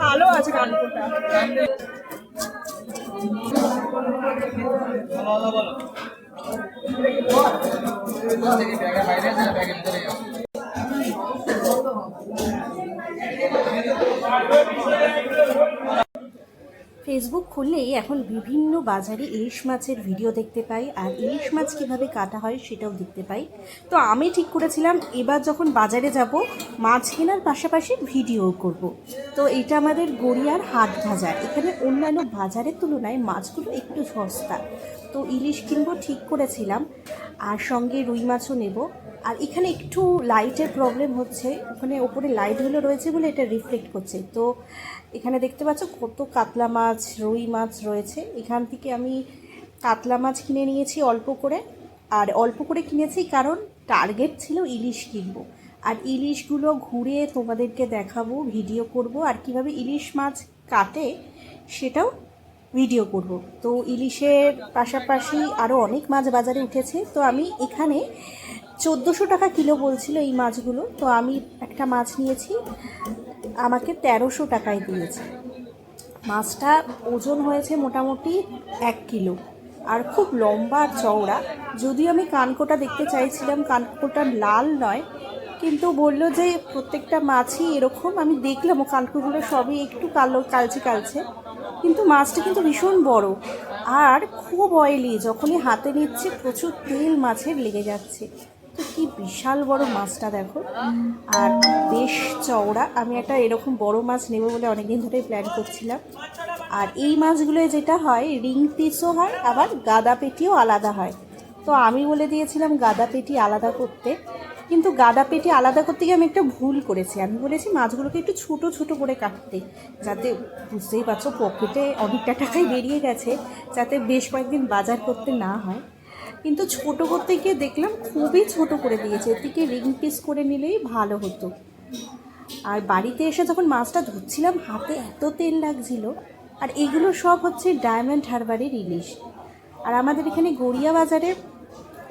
কালো আছে কানপুরটা বলো ব্যাগের বাইরে আছে। ব্যাগের ভিতরে ফেসবুক খুললেই এখন বিভিন্ন বাজারে ইলিশ মাছের ভিডিও দেখতে পাই। আর ইলিশ মাছ কীভাবে কাটা হয় সেটাও দেখতে পাই। তো আমি ঠিক করেছিলাম, এবার যখন বাজারে যাব, মাছ কেনার পাশাপাশি ভিডিও করব। তো এটা আমাদের গড়িয়ার হাট বাজার। এখানে অন্যান্য বাজারের তুলনায় মাছগুলো একটু সস্তা। তো ইলিশ কিনবো ঠিক করেছিলাম, আর সঙ্গে রুই মাছও নেব। আর এখানে একটু লাইটের প্রবলেম হচ্ছে। ওখানে ওপরে লাইটগুলো রয়েছে বলে এটা রিফ্লেক্ট করছে। তো এখানে দেখতে পাচ্ছ কত কাতলা মাছ, রুই মাছ রয়েছে। এখান থেকে আমি কাতলা মাছ কিনে নিয়েছি অল্প করে। আর অল্প করে কিনেছি কারণ টার্গেট ছিল ইলিশ কিনবো। আর ইলিশগুলো ঘুরে তোমাদেরকে দেখাবো ভিডিও করব। আর কীভাবে ইলিশ মাছ কাটে সেটাও ভিডিও করব। তো ইলিশের পাশাপাশি আরও অনেক মাছ বাজারে উঠেছে। তো আমি এখানে চোদ্দোশো টাকা কিলো বলছিল এই মাছগুলো। তো আমি একটা মাছ নিয়েছি, আমাকে তেরোশো টাকায় দিয়েছে। মাছটা ওজন হয়েছে মোটামুটি এক কিলো। আর খুব লম্বা আর চওড়া। যদিও আমি কানকোটা দেখতে চাইছিলাম, কানকোটা লাল নয়, কিন্তু বলল যে প্রত্যেকটা মাছই এরকম। আমি দেখলাম ও কানকোগুলো সবই একটু কালো, কালচে কালচে। কিন্তু মাছটা কিন্তু ভীষণ বড়। আর খুব অয়েলি যখনই হাতে নিচ্ছে প্রচুর তেল মাছের লেগে যাচ্ছে। তো কি বিশাল বড় মাছটা দেখো। আর বেশ চওড়া। আমি একটা এরকম বড় মাছ নেব বলে অনেকদিন ধরেই প্ল্যান করছিলাম। আর এই মাছগুলো যেটা হয়, রিং পিসও হয়, আবার গাদা পেটিও আলাদা হয়। তো আমি বলে দিয়েছিলাম গাদা পেটি আলাদা করতে। কিন্তু গাদা পেটি আলাদা করতে গিয়ে আমি একটা ভুল করেছি। আমি বলেছি, মাছগুলোকে একটু ছোট ছোট করে কাটতে, যাতে বুঝতেই পারছ পকেটে অনেকটা টাকাই বেরিয়ে গেছে, যাতে বেশ কয়েকদিন বাজার করতে না হয়। কিন্তু ছোট করতে গিয়ে দেখলাম খুবই ছোট করে দিয়েছে, এর থেকে রিং পিস করে নিলেই ভালো হতো। আর বাড়িতে এসে যখন মাছটা ধুচ্ছিলাম হাতে এত তেল লাগছিল। আর এগুলো সব হচ্ছে ডায়মন্ড হারবারের ইলিশ। আর আমাদের এখানে গড়িয়া বাজারে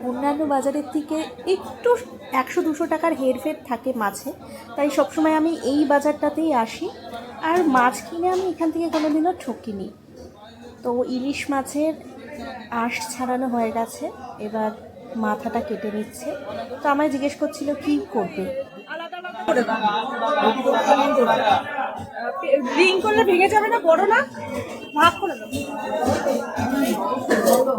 অন্যান্য বাজারের থেকে একটু একশো দুশো টাকার হেরফের থাকে মাছে। তাই সবসময় আমি এই বাজারটাতেই আসি। আর মাছ কিনে আমি এখান থেকে কোনো কোনোদিনও ঠকিনি। তো ইলিশ মাছের আঁশ ছাড়ানো হয়ে গেছে। এবার মাথাটা কেটে নিচ্ছে। তো আমায় জিজ্ঞেস করছিল, কি করবে? রিং করলে ভেঙে যাবে না, বড় না? ভাগ করে দাও আটশো পুরোটা আটশো পুরোটাই আটশো টাকা বলো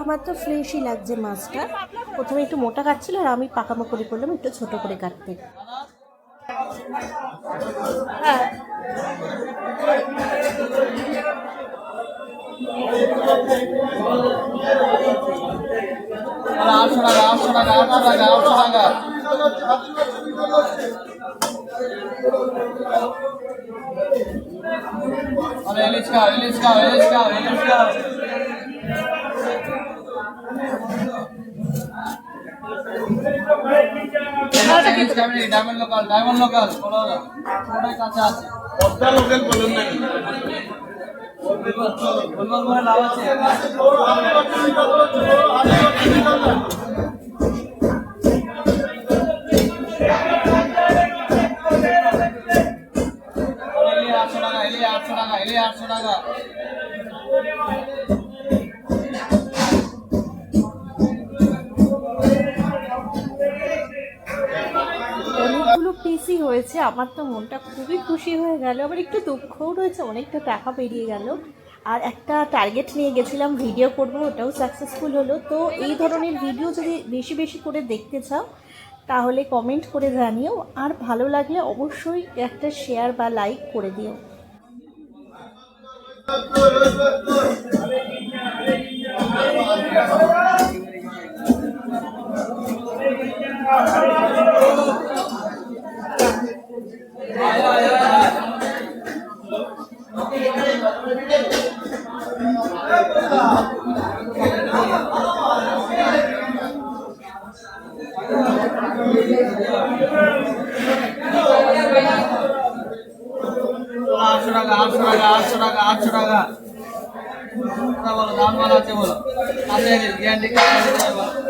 আমার তো ফ্রেশই লাগছে মাছটা। প্রথমে একটু মোটা কাটছিল আর আমি পাকামো করে করলাম, একটু ছোট করে কাটতে। হ্যাঁ। আটশো টাকা আটশো টাকা আটশো টাকা আটশো টাকা আরে ইলিশ খাও ইলিশ খাও ইলিশ খাও ইলিশ খাও ডায়মন্ড লোকাল ডায়মন্ড লোকাল না আছে লাভ আছে এলি আটশো টাকা এলি আটশো টাকা এলি আটশো টাকা। অনেকগুলো পিসি হয়েছে। আমার তো মনটা খুবই খুশি হয়ে গেল। আবার একটু দুঃখও রয়েছে, অনেকটা টাকা বেরিয়ে গেল। আর একটা টার্গেট নিয়ে গেছিলাম ভিডিও করব, ওটাও সাকসেসফুল হলো। তো এই ধরনের ভিডিও যদি বেশি বেশি করে দেখতে চাও, তাহলে কমেন্ট করে জানিও। আর ভালো লাগলে অবশ্যই একটা শেয়ার বা লাইক করে দিও। Thank you. আটশো টাকা আটশো টাকা আটশো টাকা কথা